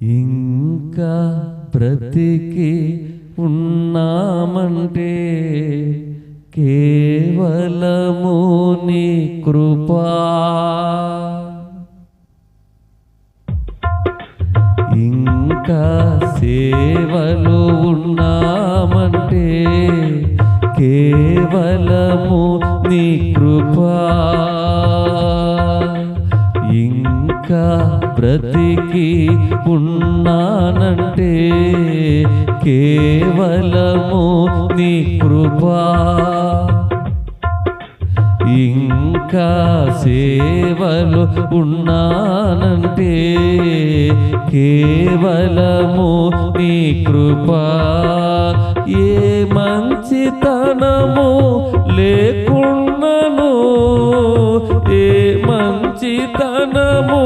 ఇంకా బ్రతికి ఉన్నామంటే కేవలము నీ కృపా. ఇంకా సేవలు ఉన్నామంటే కేవలము నీ కృపా. ఇంకా బ్రతికి ఉన్నానంటే కేవలము నీ కృపా. ఇంకా సేవలు ఉన్నానంటే కేవలము నీ కృపా. ఏ మంచితనము లేకున్నను మంచితనము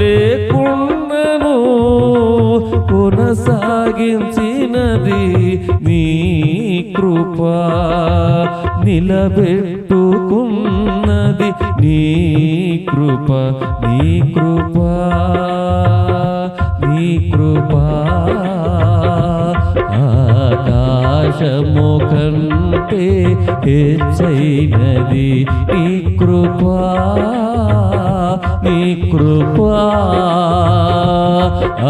లేకున్నను కొనసాగించినది నీ కృప నిలబెట్టుకున్నది నీ కృప నీ కృప నీ కృప. ఆకాశము కంటే హెచ్చైనది నీ కృపా నీ కృపా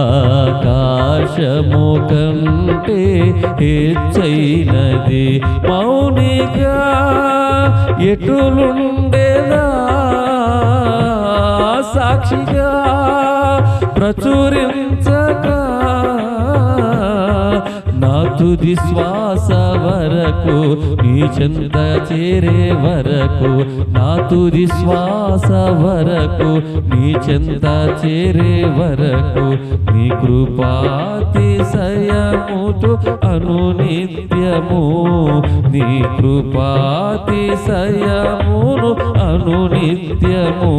ఆకాశము కంటే హెచ్చైనది మౌనిగా ఎటులుండేదా? సాక్షిగా ప్రచురించగా తుది శ్వాస వరకు నీ చెంత చేరే వరకు నా తుది శ్వాస వరకు నీ చెంత చేరే వరకు నీ కృపాతిశయముటు అనునిత్యము నీ కృపాతిశయమును అనునిత్యము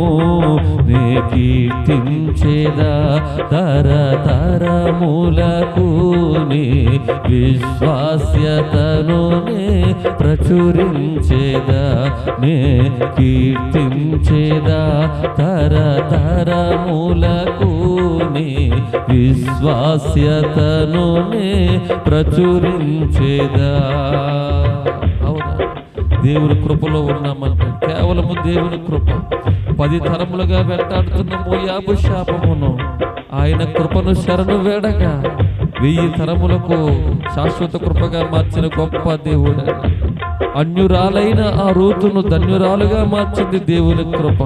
నే కీర్తించేదా తరతరములకు నీ విశ్వాస్యతను ప్రచురించేదా నే కీర్తించేదా? తరతరములకు నీ విశ్వాస్యతను ప్రచురించేదా? అవునా? దేవుని కృపలో ఉన్నామంటే కేవలము దేవుని కృప. పది తరములుగా వెంటాడుతున్న మోయాబు శాపమును. ఆయన కృపను శరణు వేడగా వెయ్యి తరములకు శాశ్వత కృపగా మార్చిన గొప్ప దేవుడు. అన్యురాలైన ఆ రోతును ధన్యురాలుగా మార్చింది దేవుని కృప.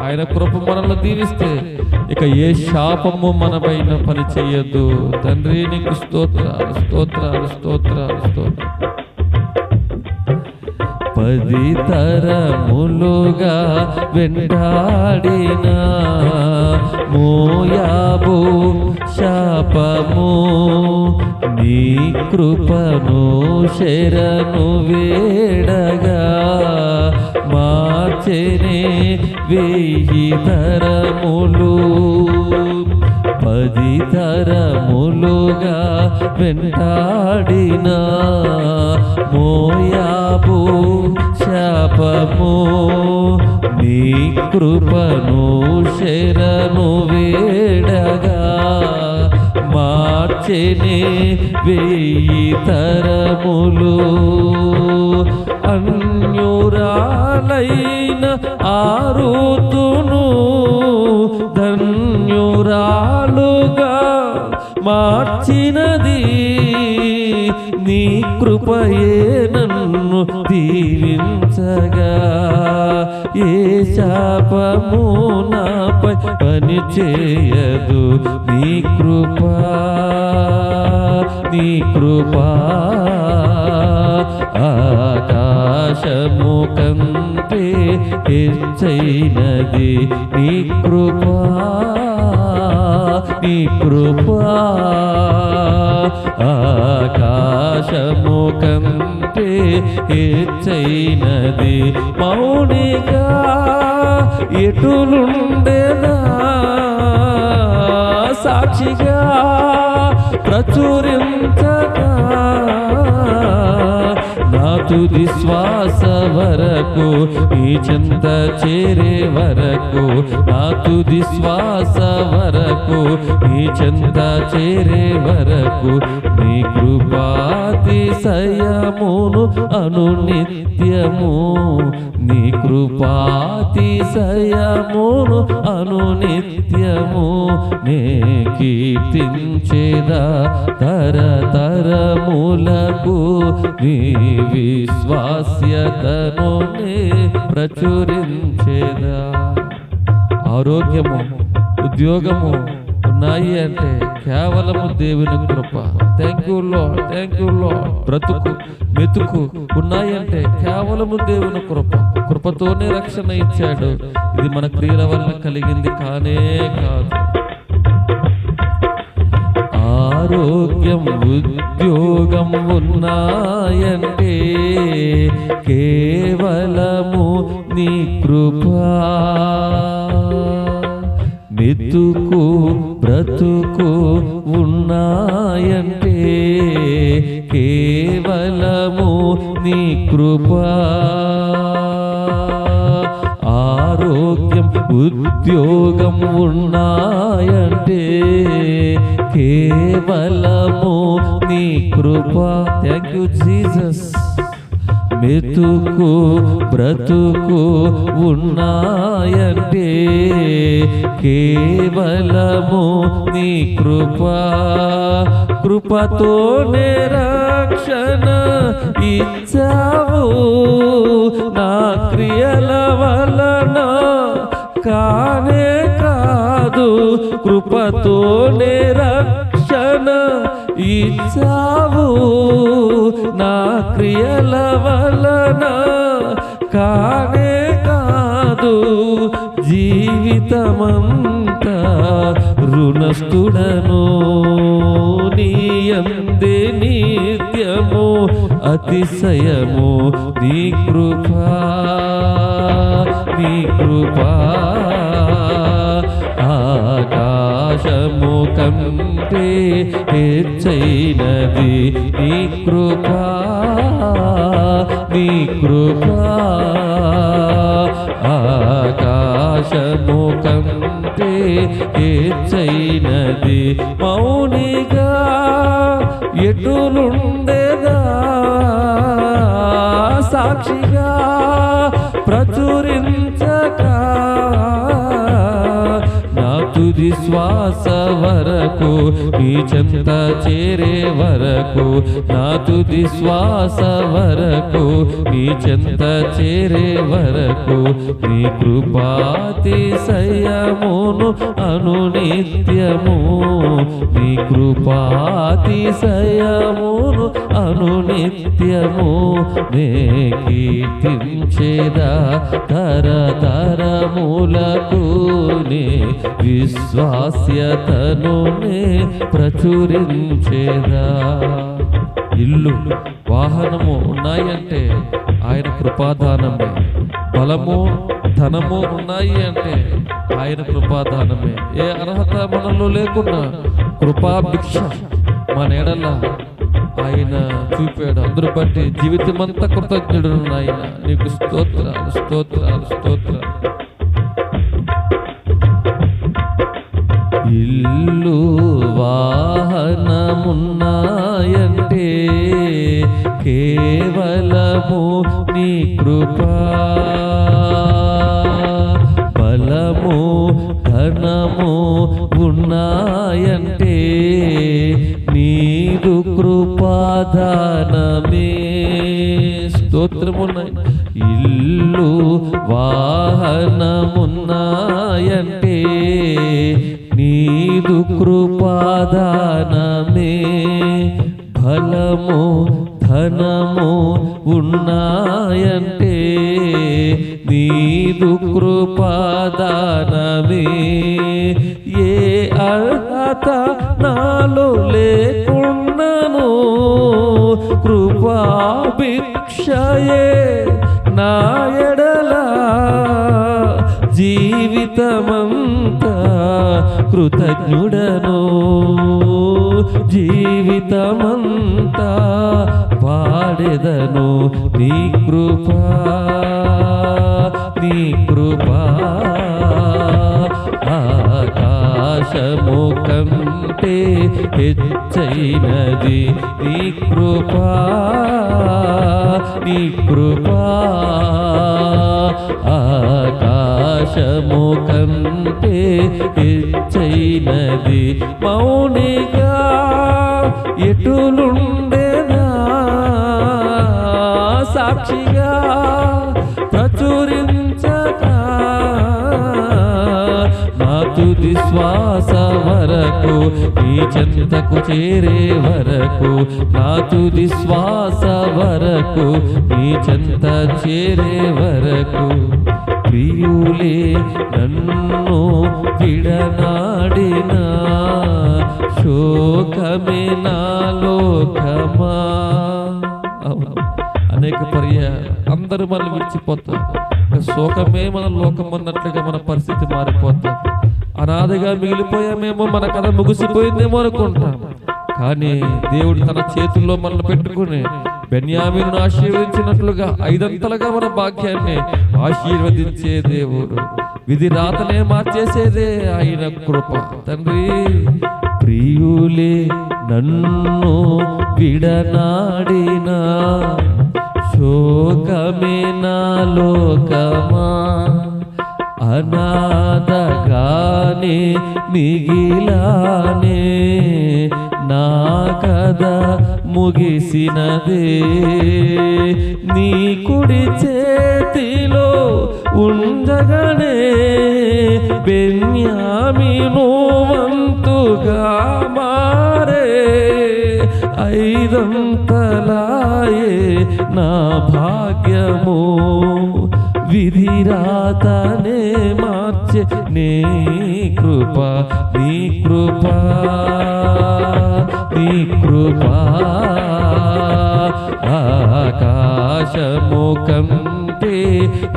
ఆయన కృప మనల్ని దీవిస్తే ఇక ఏ శాపము మనపైన పని చేయొద్దు తండ్రి నీకు స్తోత్రాలు స్తోత్రాలు స్తోత్రాలు స్తోత్రాలు. పది తరములుగా వెంటాడిన మోయాబు శాపము నీ కృపను శరణు వేడగా మార్చెనే వేయి తరములు పది తరములుగా వెంటాడిన మోయా శాపము నీ కృపను శరణు వేడగా మార్చెనే వెయ్యి తరములు. అన్యురాలైన ఆరుతును ధన్యురాలుగా మార్చినది. నీ కృపయే నన్ను దీవించగా. ఏ శాపము నాపై పని చేయదు నీ కృపా. నీ కృపా ఆకాశము కంటే హెచ్చైనది నీ కృపా. నీ కృపా. ఆకాశము కంటే హెచ్చైనది మౌనిగా. ఎటులుండేనా? సాక్షిగా ప్రచురించగా తుది శ్వాస వరకు నీ చింత చేరే వరకు నా తుది శ్వాస వరకు నీ చింత చేరే వరకు నీ కృపాతిశయమును అనునిత్యము నీ కృపాతిశయమును అనునిత్యము నే కీర్తించేదా తరతరములకు నీ విశ్వాస్యతనునే ప్రచురించేదా? ఆరోగ్యము ఉద్యోగము ఉన్నాయి అంటే కేవలము దేవుని కృప. థ్యాంక్ యూ లో థ్యాంక్ యూ లో బ్రతుకు మెతుకు ఉన్నాయి అంటే కేవలము దేవుని కృప. కృపతోనే రక్షణ ఇచ్చాడు. ఇది మన క్రియల వల్ల కలిగింది కానే కాదు. ఆరోగ్యం ఉద్యోగం ఉన్నాయంటే కేవలము నీ కృపా. మెతుకు బ్రతుకు ఉన్నాయంటే కేవలము నీ కృపా. ఆరోగ్యం ఉద్యోగం ఉన్నాయంటే కేవలము నీ కృప థ్యాంక్ యూ జీసస్ మెతుకు బ్రతుకు ఉన్నాయంటే కేవలము నీ కృప. కృపతోనే నిరక్షణ ఇచ్చావు. నా క్రియల వలన కానే కాదు. కృపతోనే నిరక్షణ ఇచ్చావు నా క్రియల వలన కానే కాదు జీవితమంతా రుణస్థుడను నీయందే నిత్యము అతిశయము. నీ కృపా నీ కృపా ఆకాశము కంటే హెచ్చైనది నీ కృపా నీ కృపా. ఆకాశము కంటే హెచ్చైనది మౌనిగా ఎటులుండేదా సాక్షిగా శ్వాస వరకు నీ చెంత చేరే వరకు నా తుది శ్వాస వరకు నీ చెంత చేరే వరకు నీ కృపాతి కృపాతిశయమును అనునిత్యము నీ కృపాతి కృపాతిశయమును అనునిత్యము నే కీర్తించేదా తరతరములకు నే విశ్వాసి నే ప్రచురించేదా? ఇల్లు వాహనము ఉన్నాయంటే ఆయన కృపాదానమే. బలము ధనము ఉన్నాయి అంటే ఆయన కృపాదానమే. ఏ అర్హత మనలో లేకున్నా కృపాభిక్ష మన ఎడల ఆయన చూపాడు. అందరు బట్టి జీవితమంతా కృతజ్ఞుడు ఆయన నీకు స్తోత్రాలు స్తోత్రాలు స్తోత్రాలు. ఇల్లు వాహనమున్నాయంటే కేవలము నీ కృపా. బలము ధనము ఉన్నాయంటే నీదు కృపాదానమే. స్తోత్రమున్నాయి ఇల్లు వాహనమున్నాయంటే నీదు కృపాదానమే ఫలము ధనము ఉన్నాయంటే నీదు కృపాదానమే. ఏ అర్హత నాలో లేకున్నను కృపాభిక్షయే నా ఎడలా జీవితమంతా కృతజ్ఞుడను. జీవితమంతా పాడెదను నీ కృపా నీ కృపా. ఆకాశము కంటే హెచ్చైనది. నీ కృపా నీ కృపా ఆకాశము కంటే హెచ్చైనది. మౌనిగా ఎటులుండేనా? సాక్షిగా ఈ చెంతకు చేరే వరకు నా తుది శ్వాస వరకు ఈ చెంత చేరే వరకు. ప్రియులే నన్ను విడనాడినా శోకమే నా లోకమా? అనేక పర్య అందరూ మనం విడిచిపోతాం శోకమే మన లోకం అన్నట్లుగా మన పరిస్థితి మారిపోతాం అనాథగా మిగిలిపోయామేమో మన కథ ముగిసిపోయిందేమో అనుకుంటాం. కానీ దేవుడు తన చేతుల్లో మనల్ని పెట్టుకుని బెన్యామీను ఆశీర్వదించినట్లుగా ఐదంతలుగా మన భాగ్యాన్ని ఆశీర్వదించే దేవుడు. విధి రాతనే మార్చేసేదే ఆయన కృప. తండ్రి ప్రియులే నన్ను విడనాడినా శోకమే నా లోకమా? అనాథగానే మిగిలానే నా కథ ముగిసినదే. నీ కుడి చేతిలో ఉండగానే బెన్యామిను వంతుగా మారే ఐదంతలాయే నా భాగ్యము. విధిరాతనే మార్చే నీ కృప నీ కృప నీ కృప ఆకాశము కంటే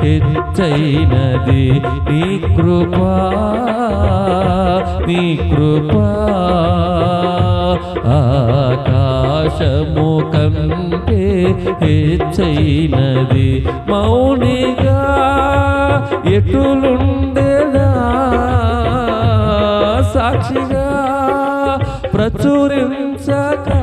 హెచ్చైనది నీ కృప నీ హెచ్చైనది మౌనిగా ఎటులుండేదా? సాక్షిగా ప్రచురించగా